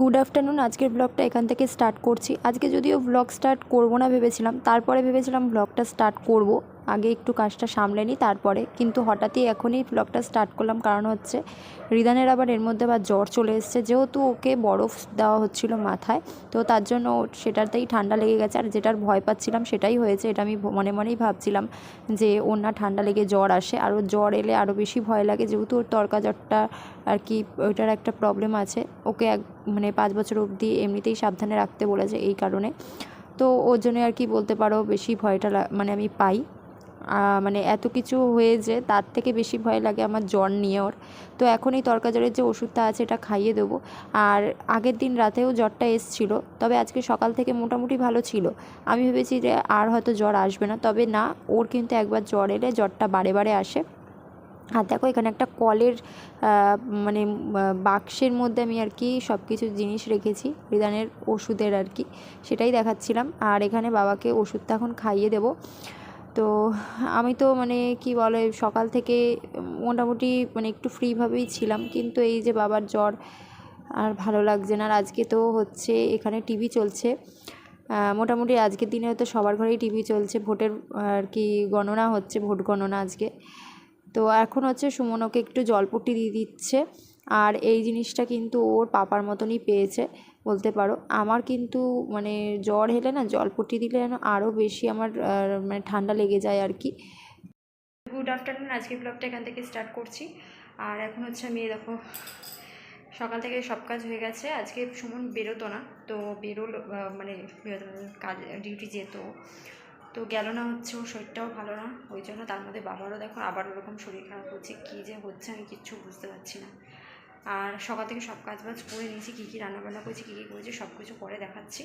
Good afternoon আজকের ব্লগটা এখান থেকে স্টার্ট করছি। আজকে যদিও ব্লগ স্টার্ট করব না ভেবেছিলাম, তারপরে ভেবেছিলাম ব্লগটা স্টার্ট করব। আগে একটু কাজটা সামলে নিই, তারপরে। কিন্তু হঠাৎই এখনই ব্লগটা স্টার্ট করলাম, কারণ হচ্ছে রিদানের আবার এর মধ্যে আবার জ্বর চলে এসছে। যেহেতু ওকে বরফ দেওয়া হচ্ছিল মাথায়, তো তার জন্য সেটাতেই ঠান্ডা লেগে গেছে। আর যেটার ভয় পাচ্ছিলাম সেটাই হয়েছে, এটা আমি মনে মনেই ভাবছিলাম যে ওর না ঠান্ডা লেগে জ্বর আসে। আর ওর জ্বর এলে আরও বেশি ভয় লাগে, যেহেতু ওর তরকা জ্বরটা আর কি, ওইটার একটা প্রবলেম আছে। ওকে এক মানে পাঁচ বছর অবধি এমনিতেই সাবধানে রাখতে বলেছে এই কারণে। তো ওর জন্য আর কি বলতে পারো, বেশি ভয়টা মানে আমি পাই। মানে এত কিছু হয়ে যে তার থেকে বেশি ভয় লাগে আমার জ্বর নিয়ে ওর। তো এখন এই তরকা জ্বরের যে ওষুধটা আছে এটা খাইয়ে দেবো। আর আগের দিন রাতেও জ্বরটা এসছিল, তবে আজকে সকাল থেকে মোটামুটি ভালো ছিল। আমি ভেবেছি যে আর হয়তো জ্বর আসবে না, তবে না, ওর কিন্তু একবার জ্বর এলে জ্বরটা বারে বারে আসে। আর দেখো এখানে একটা কলের মানে বাক্সের মধ্যে আমি আর কি সব কিছু জিনিস রেখেছি রিদানের ওষুধের আর কি, সেটাই দেখাচ্ছিলাম। আর এখানে বাবাকে ওষুধটা এখন খাইয়ে দেবো। তো আমি তো মানে কি বলে, সকাল থেকে মোটামুটি মানে একটু ফ্রিভাবেই ছিলাম। কিন্তু এই যে বাবার জ্বর আর ভালো লাগছে না, আর আজকে তো হচ্ছে এখানে টিভি চলছে। মোটামুটি আজকের দিনে তো সবার ঘরেই টিভি চলছে, ভোটের আর কি গণনা হচ্ছে, ভোট গণনা আজকে। তো এখন হচ্ছে সুমন ওকে একটু জলপট্টি দিয়ে দিচ্ছে, আর এই জিনিসটা কিন্তু ওর পাপার মতনই পেয়েছে। বলতে পারো। আমার কিন্তু মানে জ্বর হেলে না জলপট্টি দিলে যেন আরও বেশি আমার মানে ঠান্ডা লেগে যায় আর কি। গুড আফটারনুন আজকে ব্লগটা এখান থেকে স্টার্ট করছি। আর এখন হচ্ছে আমি দেখো, সকাল থেকে সব কাজ হয়ে গেছে। আজকে সুমন বেরোতো না, তো বেরোলো মানে বেরোতো কাজ ডিউটি যেত। তো গেল না হচ্ছে, ওর শরীরটাও ভালো না। ওই জন্য তার মধ্যে বাবারও দেখো আবার ওরকম শরীর খারাপ হচ্ছে। কী যে হচ্ছে আমি কিচ্ছু বুঝতে পারছি না। আর সকাল থেকে সব কাজ বাজ করে নিয়েছি, কী কী রান্নাবান্না করেছি, কী কী করেছি সব কিছু করে দেখাচ্ছি।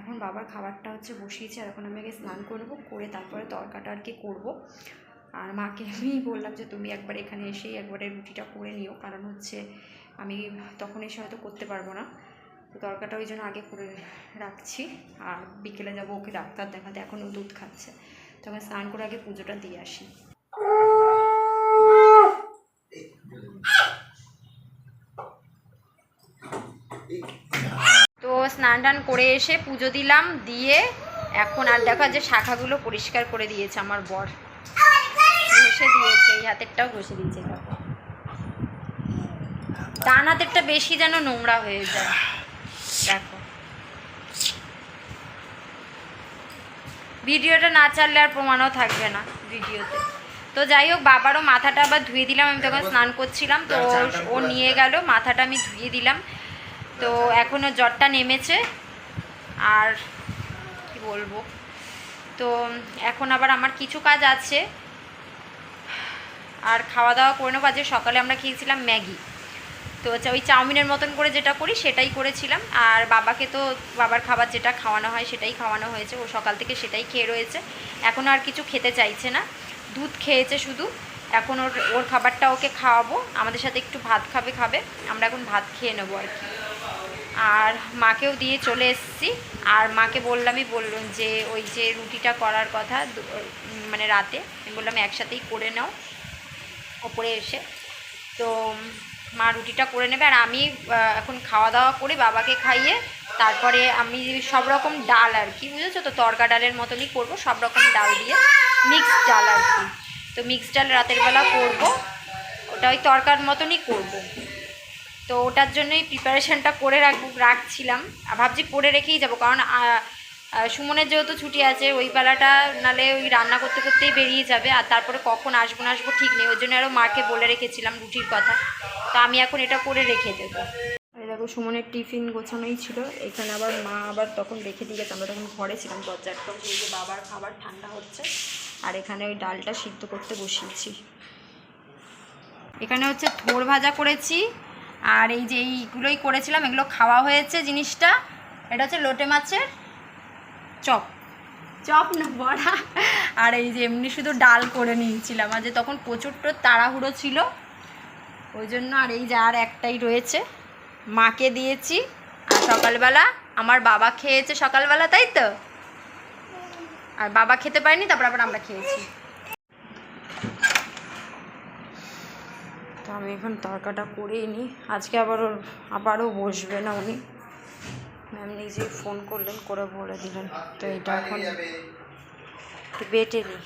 এখন বাবার খাবারটা হচ্ছে বসিয়েছি, আর এখন আমি আগে স্নান করব, করে তারপরে তরকাটা আর কি করব। আর মাকে আমি বললাম যে, তুমি একবার এখানে এসেই একবারে রুটিটা করে নিও। কারণ হচ্ছে আমি তখন এসে হয়তো করতে পারব না। তো তরকাটা ওই জন্য আগে করে রাখছি। আর বিকেলে যাব ওকে ডাক্তার দেখাতে, এখনও দুধ খাচ্ছে। তো আমি স্নান করে আগে পুজোটা দিয়ে আসি তো স্নান টান করে এসে পুজো দিলাম দিয়ে এখন আর দেখো যে শাখাগুলো পরিষ্কার করে দিয়েছে আমার বর। ঘষে দিয়েছে এই হাতেরটাও ঘষে দিয়েছে দেখো। ডান হাতেরটা বেশি যেন নোংরা হয়ে যায় দেখো। ভিডিওটা না চাললে আর প্রমাণও থাকবে না ভিডিওতে। তো যাই হোক বাবারও মাথাটা আবার ধুয়ে দিলাম আমি তখন স্নান করছিলাম তো ও- ও নিয়ে গেল মাথাটা আমি ধুয়ে দিলাম। তো এখনও জ্বরটা নেমেছে। আর কি বলব? তো এখন আবার আমার কিছু কাজ আছে। আর খাওয়া দাওয়া করে নেব। আজকে সকালে আমরা খেয়েছিলাম ম্যাগি। তো ওই চাউমিনের মতন করে যেটা করি, সেটাই করেছিলাম। আর বাবাকে তো বাবার খাবার যেটা খাওয়ানো হয়, সেটাই খাওয়ানো হয়েছে। ও সকাল থেকে সেটাই খেয়ে রয়েছে। এখন আর কিছু খেতে চাইছে না। দুধ খেয়েছে শুধু। এখন ওর ওর খাবারটা ওকে খাওয়াবো। আমাদের সাথে একটু ভাত খাবে খাবে। আমরা এখন ভাত খেয়ে নেব আর কি। আর মাকেও দিয়ে চলে এসেছি। আর মাকে বললামই বললাম যে, ওই যে রুটিটা করার কথা মানে রাতে। আমি বললাম, একসাথেই করে নাও। ওপরে এসে। তো, মা রুটিটা করে নেবে। আর আমি এখন খাওয়া দাওয়া করে বাবাকে খাইয়ে। তারপরে আমি সব রকম ডাল আর কি, বুঝেছ তো? তরকা ডালের মতনই করব, সব রকম ডাল দিয়ে। মিক্সড ডাল আর কি। তো মিক্সড ডাল রাতের বেলা করব। ওটা ওই তরকার মতনই করব। তো ওটার জন্যই প্রিপারেশনটা করে রাখব, রাখছিলাম। ভাবছি করে রেখেই যাব, কারণ সুমনের যেহেতু ছুটি আছে, ওই বেলাটা নালে ওই রান্না করতে করতেই বেরিয়ে যাবে, আর তারপরে কখন আসব না আসব ঠিক নেই, ওই জন্য আরও মাকে বলে রেখেছিলাম রুটির কথা। তো আমি এখন এটা করে রেখে দেবো। দেখো, সুমনের টিফিন গোছানোই ছিল, এখানে আবার মা আবার তখন রেখে দিয়ে গেছে, আমরা তখন ঘরে ছিলাম দরজার এই যে বাবার খাবার, ঠান্ডা হচ্ছে। আর এখানে ওই ডালটা সিদ্ধ করতে বসিয়েছি। এখানে হচ্ছে থোর ভাজা করেছি আর এই যে এইগুলোই করেছিলাম, এগুলো খাওয়া হয়েছে জিনিসটা। এটা হচ্ছে লোটে মাছের চপ। চপ না বড়া। আর এই যে এমনি শুধু ডাল করে নিয়েছিলাম। আর যে তখন প্রচুর তো তাড়াহুড়ো ছিল। ওই জন্য আর এই যে আর একটাই রয়েছে। মাকে দিয়েছি। আর সকালবেলা আমার বাবা খেয়েছে সকালবেলা, তাই তো? আর বাবা খেতে পারেনি, তারপর আবার আমরা খেয়েছি। আমি এখন তরকাটা করেই নিই আজকে আবার ওর, আবারও বসবে না উনি। ম্যাম নিজেই ফোন করলেন, করে বলে দিলেন। তো এটা এখন বেটে নিই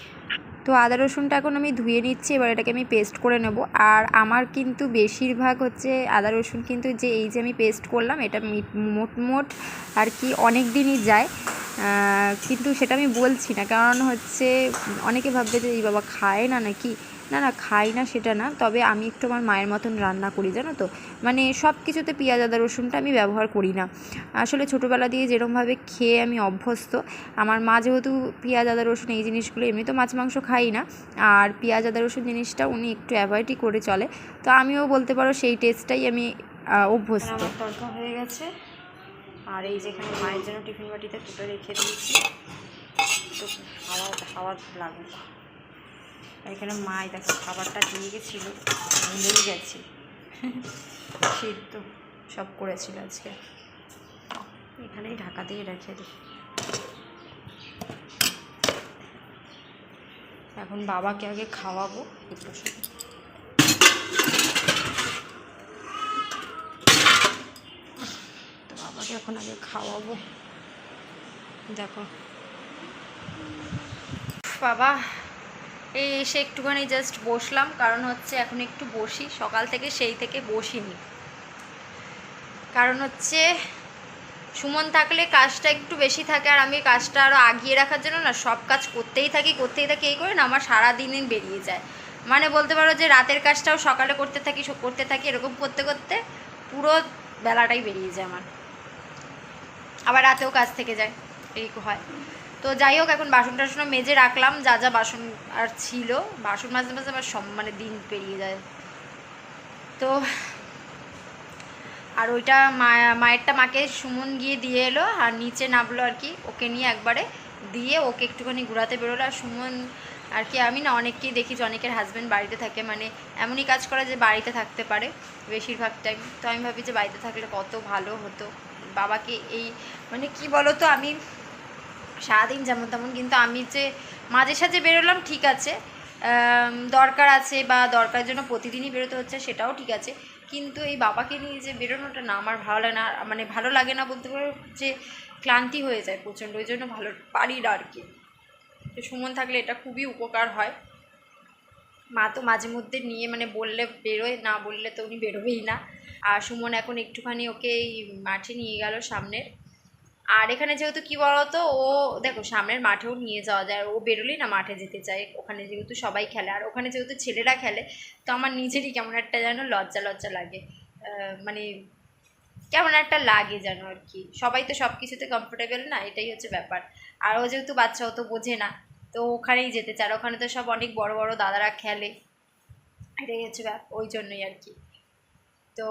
তো আদা রসুনটা এখন আমি ধুয়ে নিচ্ছি, এবার এটাকে আমি পেস্ট করে নেব। আর আমার কিন্তু বেশিরভাগ হচ্ছে আদা রসুন কিন্তু যে এই যে আমি পেস্ট করলাম, এটা মি- মোট মোট আর কি অনেক দিনই যায়। কিন্তু সেটা আমি বলছি না, কারণ হচ্ছে অনেকে ভাববে যে, এই বাবা খায় না নাকি? না না, খাই না সেটা না, তবে আমি একটু আমার মায়ের মতন রান্না করি, জানো তো। মানে সব কিছুতে পেঁয়াজ, আদা, রসুনটা আমি ব্যবহার করি না। আসলে ছোটোবেলা দিয়ে যেরমভাবে খেয়ে আমি অভ্যস্ত, আমার মা যেহেতু পেঁয়াজ, আদা, রসুন এই জিনিসগুলো এমনি তো মাছ, মাংস খাই না, আর পেঁয়াজ, আদা, রসুন জিনিসটা উনি একটু অ্যাভয়েডই করে চলে। তো আমিও বলতে পারো সেই টেস্টটাই আমি অভ্যস্ত। আমার তরকা হয়ে গেছে। আর এই যেখানে মায়ের জন্য টিফিন বাটিতে তুলে রেখে দিয়েছি। হাওয়া লাগবে। আর এখানে মাই দেখো, খাবারটা দিয়ে গেছিল, ভুলেই গেছি। সিদ্ধ সব করেছিল আজকে। এখানেই ঢাকা দিয়ে রেখে দিই। এখন বাবাকে আগে খাওয়াবো তো বাবাকে এখন আগে খাওয়াবো। দেখো। বাবা এই এসে একটুখানি জাস্ট বসলাম, কারণ হচ্ছে এখন একটু বসি, সকাল থেকে সেই থেকে বসিনি। কারণ হচ্ছে সুমন থাকলে কাজটা একটু বেশি থাকে, আর আমি কাজটা আরও আগিয়ে রাখার জন্য না, সব কাজ করতেই থাকি করতেই থাকি, এই করে না আমার সারা দিনই বেরিয়ে যায়। মানে বলতে পারো যে রাতের কাজটাও সকালে করতে থাকি করতে থাকি, এরকম করতে করতে পুরো বেলাটাই বেরিয়ে যায় আমার। আবার রাতেও কাজ থেকে যায়, এই হয়। তো যাই হোক, এখন বাসন টাসনও মেজে রাখলাম, যা যা বাসন আর ছিল। বাসন মাঝে মাঝে আমার সব মানে দিন পেরিয়ে যায়। তো আর ওইটা মা মায়েরটা মাকে সুমন গিয়ে দিয়ে এলো, আর নিচে নামলো আর কি, ওকে নিয়ে একবারে দিয়ে ওকে একটুখানি ঘোরাতে বেরোলো। আর সুমন আর কি, আমি না অনেককেই দেখি যে অনেকের হাজব্যান্ড বাড়িতে থাকে মানে এমনই কাজ করে যে বাড়িতে থাকতে পারে বেশিরভাগ টাইম তো আমি ভাবি যে বাড়িতে থাকলে কত ভালো হতো। বাবাকে এই মানে কি বলো তো আমি সারাদিন যেমন তেমন, কিন্তু আমি যে মাঝে সাঝে বেরোলাম, ঠিক আছে। দরকার আছে বা দরকারের জন্য প্রতিদিনই বেরোতে হচ্ছে, সেটাও ঠিক আছে। কিন্তু এই বাবাকে নিয়ে যে বেরোনোটা না আমার ভালো লাগে না মানে ভালো লাগে না বলতে পারো যে ক্লান্তি হয়ে যায় প্রচণ্ড, ওই জন্য ভালো পারি না আর কি। তো সুমন থাকলে এটা খুবই উপকার হয়। মা তো মাঝে মধ্যে নিয়ে মানে বললে বেরোয়, না বললে তো উনি বেরোবেই না। আর সুমন এখন একটুখানি ওকে এই মাঠে নিয়ে গেল সামনের। আর এখানে যেহেতু কি বলতো, ও দেখো সামনের মাঠেও নিয়ে যাওয়া যায়, ও বেরোলেই না মাঠে যেতে চায়। ওখানে যেহেতু সবাই খেলে, আর ওখানে যেহেতু ছেলেরা খেলে, তো আমার নিজেরই কেমন একটা যেন লজ্জা লজ্জা লাগে। মানে কেমন একটা লাগে যেন আর কি। সবাই তো সব কিছুতে কমফোর্টেবল না, এটাই হচ্ছে ব্যাপার। আর ও যেহেতু বাচ্চা, ও তো বোঝে না, তো ওখানেই যেতে চায়। ওখানে তো সব অনেক বড় বড় দাদারা খেলে, এটাই হচ্ছে ব্যাপার ওই জন্যই আর কি। তো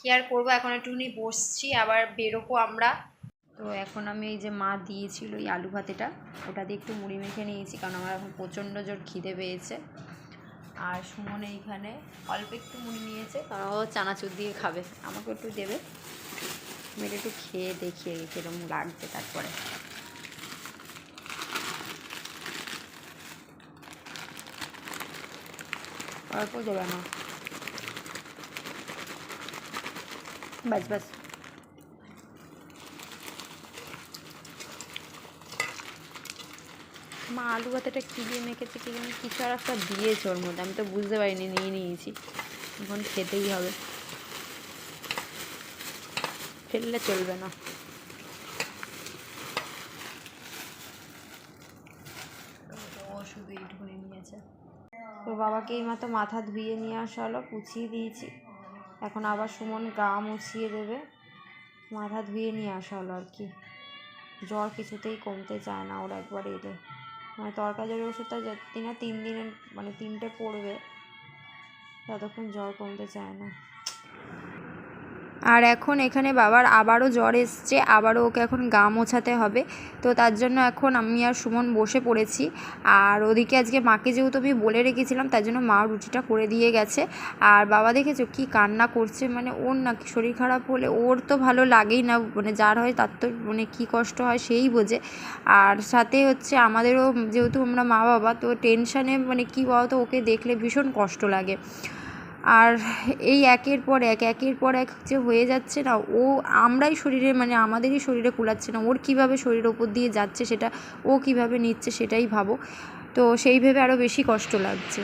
কি আর করব? এখন একটুখানি বসছি, আবার বেরোবো আমরা। তো এখন আমি এই যে মা দিয়েছিল এই আলু ভাতেটা, ওটা দিয়ে একটু মুড়ি মেখে নিয়েছি, কারণ আমার এখন প্রচণ্ড জোর খিদে পেয়েছে। আর সুমন এইখানে অল্প একটু মুড়ি নিয়েছে, কারণ ও চানাচুর দিয়ে খাবে। আমাকে একটু দেবে। আমি একটু খেয়ে দেখি কীরকম লাগছে তারপরে। অল্প দেবে না। বাস বাস। মা আলু ভাতাটা কী দিয়ে মেখেছে কি জানি কিছু আর একটা দিয়েছে ওর মধ্যে। আমি তো বুঝতে পারিনি নিয়ে নিয়েছি। এখন খেতেই হবে। ফেললে চলবে না। ও শুধু এইটুকুনি নিয়েছে। তো বাবাকে এই মাত্র মাথা ধুয়ে নিয়ে আসা হলো পুছিয়ে দিয়েছি। এখন আবার সুমন গা মুছিয়ে দেবে। মাথা ধুয়ে নিয়ে আসা হলো আর কি। জ্বর কিছুতেই কমতে চায় না ওর একবার এলে। মানে তরকারির ওষুধটা যতদিন না তিন দিনের মানে তিনটে পড়বে, ততক্ষণ জ্বর কমতে চায় না। আর এখন এখানে বাবার আবারও জ্বর এসছে, আবারও ওকে এখন গা মোছাতে হবে। তো তার জন্য এখন আমি আর সুমন বসে পড়েছি। আর ওদিকে আজকে মাকে যেহেতু আমি বলে রেখেছিলাম, তার জন্য মা রুটিটা করে দিয়ে গেছে। আর বাবা দেখেছ কি কান্না করছে মানে ওর না শরীর খারাপ হলে ওর তো ভালো লাগেই না মানে যার হয় তার তো মানে কী কষ্ট হয় সেই বোঝে। আর সাথে হচ্ছে আমাদেরও যেহেতু আমরা মা বাবা তো টেনশানে মানে কী বলতো, ওকে দেখলে ভীষণ কষ্ট লাগে। আর এই একের পর এক, একের পর এক যে হয়ে যাচ্ছে না, ও আমরাই শরীরে মানে আমাদেরই শরীরে কুলাচ্ছে না। ওর কীভাবে শরীরের ওপর দিয়ে যাচ্ছে সেটা, ও কীভাবে নিচ্ছে সেটাই ভাবো। তো সেই ভেবে আরও বেশি কষ্ট লাগছে।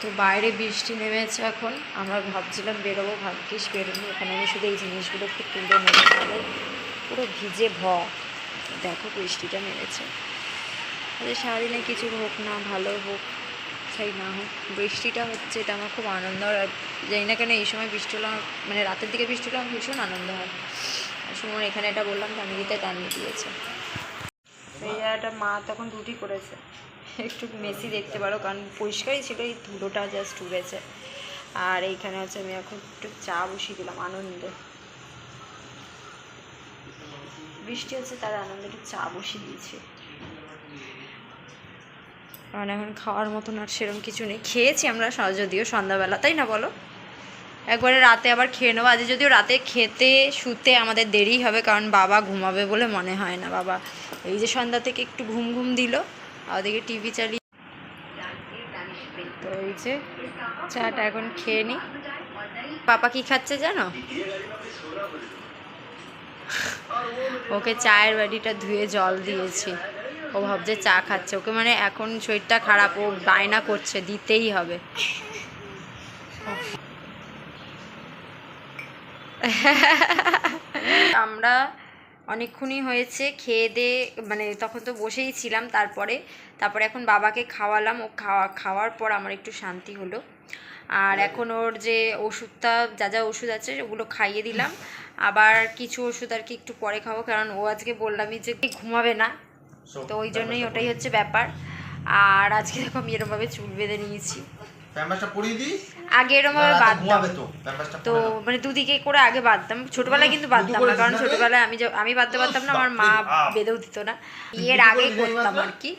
তো বাইরে বৃষ্টি নেমেছে এখন। আমরা ভাবছিলাম বেরোবো, ভাগ্যিস বেরোবো এখানে আমি শুধু এই জিনিসগুলো একটু তুলে নেব তাহলে। পুরো ভিজে ভ দেখো বৃষ্টিটা নেমেছে। সারাদিনে কিছু হোক না, ভালো হোক। সেই না হোক, বৃষ্টিটা হচ্ছে, এটা আমার খুব আনন্দ আর জানি না কেন এই সময় বৃষ্টি হলে মানে রাতের দিকে বৃষ্টি হলে আমার ভীষণ আনন্দ হয়। সুমন এখানে এটা বললাম টানিয়ে টানিয়ে দিয়েছে এই জায়গাটা মা তখন রুটি করেছে। একটু মেসি দেখতে পারো, কারণ পরিষ্কারই ছিল, এই ধুলোটা জাস্ট উড়েছে। আর এইখানে হচ্ছে আমি এখন একটু চা বসিয়ে দিলাম, আনন্দে। বৃষ্টি হচ্ছে, তার আনন্দে একটু চা বসিয়ে দিয়েছি। কারণ এখন খাওয়ার মতন আর সেরকম কিছু নেই। খেয়েছি আমরা যদিও সন্ধ্যাবেলা, তাই না বলো? একবারে রাতে আবার খেয়ে নেব। আজ যদিও রাতে খেতে শুতে আমাদের দেরি হবে, কারণ বাবা ঘুমাবে বলে মনে হয় না বাবা। এই যে সন্ধ্যা থেকে একটু ঘুম ঘুম দিল ওদিকে টিভি চালিয়ে তো এই যে চাটা এখন খেয়ে নি। পাপা কি খাচ্ছে জানো? ওকে চায়ের বাড়িটা ধুয়ে জল দিয়েছি। ও ভাবছে চা খাচ্ছে। ওকে মানে এখন শরীরটা খারাপ, ও বায়না করছে, দিতেই হবে। আমরা অনেকক্ষণই হয়েছে, খেয়ে দে মানে তখন তো বসেই ছিলাম তারপরে। তারপরে এখন বাবাকে খাওয়ালাম, ও খাওয়া, খাওয়ার পর আমার একটু শান্তি হলো। আর এখন ওর যে ওষুধটা, যা যা ওষুধ আছে, ওগুলো খাইয়ে দিলাম। আবার কিছু ওষুধ আর কি একটু পরে খাব, কারণ ও আজকে বললামই যে ঘুমাবে না। তো ওই জন্যই ওটাই হচ্ছে ব্যাপার। আর আজকে দেখো আমি এরমভাবে চুল বেঁধে নিয়েছি। আগে এরমভাবে বাঁধতাম। তো। মানে দুদিকে করে আগে বাঁধতাম। ছোটবেলায় কিন্তু বাঁধতাম না কারণ ছোটবেলায় আমি আমি বাঁধতে পারতাম না আমার মা বেঁধেও দিত না। বিয়ের আগে করতাম আর কি।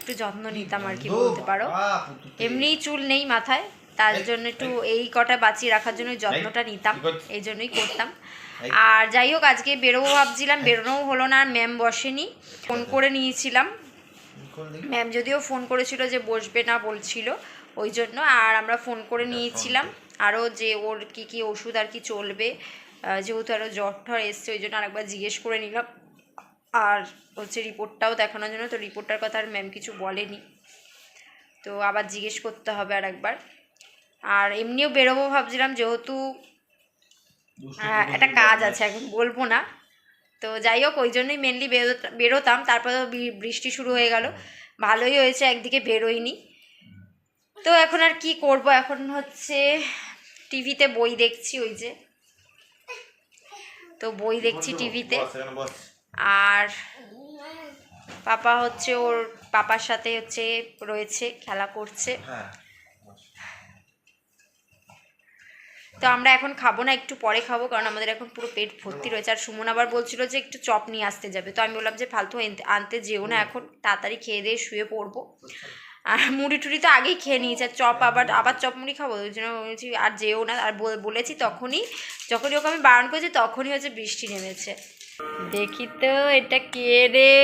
একটু যত্ন নিতাম আর কি বলতে পারো। বাবা, পুতুতে। এমনি চুল নেই মাথায় তার জন্য একটু এই। কটা বাঁচিয়ে রাখার জন্য যত্নটা নিতাম এই জন্যই করতাম। আর যাই হোক আজকে বেরোবো ভাবছিলাম বেরোনোও হলো না আর ম্যাম বসেনি। ফোন করে নিয়েছিলাম। ম্যাম যদিও ফোন করেছিল যে বসবে না বলছিল ওই জন্য। আর আমরা ফোন করে নিয়েছিলাম। আরও যে ওর কি কি ওষুধ আর কি চলবে যেহেতু আরও জ্বর ঠর এসছে ওই জন্য আরেকবার জিজ্ঞেস করে নিলাম। আর হচ্ছে রিপোর্টটাও দেখানোর জন্য তো রিপোর্টটার কথা আর ম্যাম কিছু বলেনি। তো আবার জিজ্ঞেস করতে হবে আর একবার আর এমনিও বেরোবো ভাবছিলাম যেহেতু একটা কাজ আছে। এখন বলব না। তো যাই হোক ওই জন্যই মেনলি বেরোতাম তারপরে বৃষ্টি শুরু হয়ে গেল। ভালোই হয়েছে একদিকে বেরোইনি। তো এখন আর কি করব? এখন হচ্ছে টিভিতে বই দেখছি ওই যে। তো বই দেখছি টিভিতে। আর পাপা হচ্ছে ওর পাপার সাথে হচ্ছে রয়েছে খেলা করছে। হ্যাঁ বস। তো আমরা এখন খাব না একটু পরে খাব কারণ আমাদের এখন পুরো পেট ভর্তি রয়েছে। আর সুমন আবার বলছিল যে একটু চপ নিয়ে আসতে যাবে। তো আমি বললাম যে ফালতু আনতে যেও না এখন তাড়াতাড়ি খেয়ে দিয়ে শুয়ে পড়ব। আর মুড়ি টুড়ি তো আগেই খেয়ে নিয়েছে আর চপ আবার আবার চপ মুড়ি খাব ওই জন্য বলছি আর যেও না। আর বলেছি তখনই যখনই ওকে আমি বারণ করেছি তখনই হচ্ছে বৃষ্টি নেমেছে। দেখি তো এটা কে রে?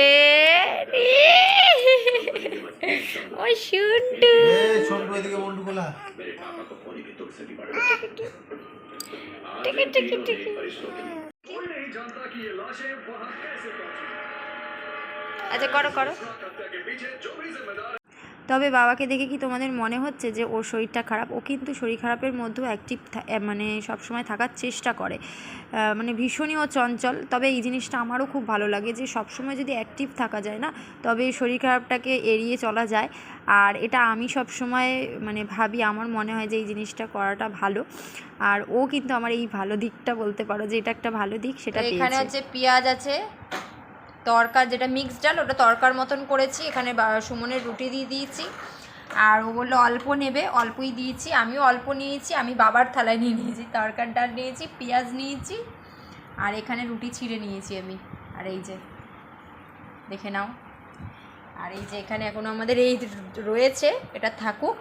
ও শুন্টু। এই, সন্টু এদিকে বন্টু গোলা। টিকি টিকি টিকি আচ্ছা করো করো তবে বাবাকে দেখে কি তোমাদের মনে হচ্ছে যে ওর শরীরটা খারাপ? ও কিন্তু শরীর খারাপের মধ্যেও অ্যাক্টিভ মানে সবসময় থাকার চেষ্টা করে। মানে ভীষণই ও চঞ্চল। তবে এই জিনিসটা আমারও খুব ভালো লাগে যে সবসময় যদি অ্যাক্টিভ থাকা যায় না তবে শরীর খারাপটাকে এড়িয়ে চলা যায়। আর এটা আমি সব সময় মানে ভাবি আমার মনে হয় যে এই জিনিসটা করাটা ভালো। আর ও কিন্তু আমার এই ভালো দিকটা বলতে পারো যে এটা একটা ভালো দিক সেটা এখানে হচ্ছে পেঁয়াজ আছে তরকার যেটা মিক্স ডাল, ওটা তরকার মতন করেছি। এখানে সুমনের রুটি দিয়ে দিয়েছি। আর ও বলল, অল্প নেবে, অল্পই দিয়েছি। আমিও অল্প নিয়েছি, আমি বাবার থালায় নিয়ে নিয়েছি। তরকার ডাল নিয়েছি, পেঁয়াজ নিয়েছি, আর এখানে রুটি ছিঁড়ে নিয়েছি আমি। আর এই যে, দেখে নাও। আর এই যে, এখানে এখনও আমাদের এই রয়েছে, এটা থাকুক।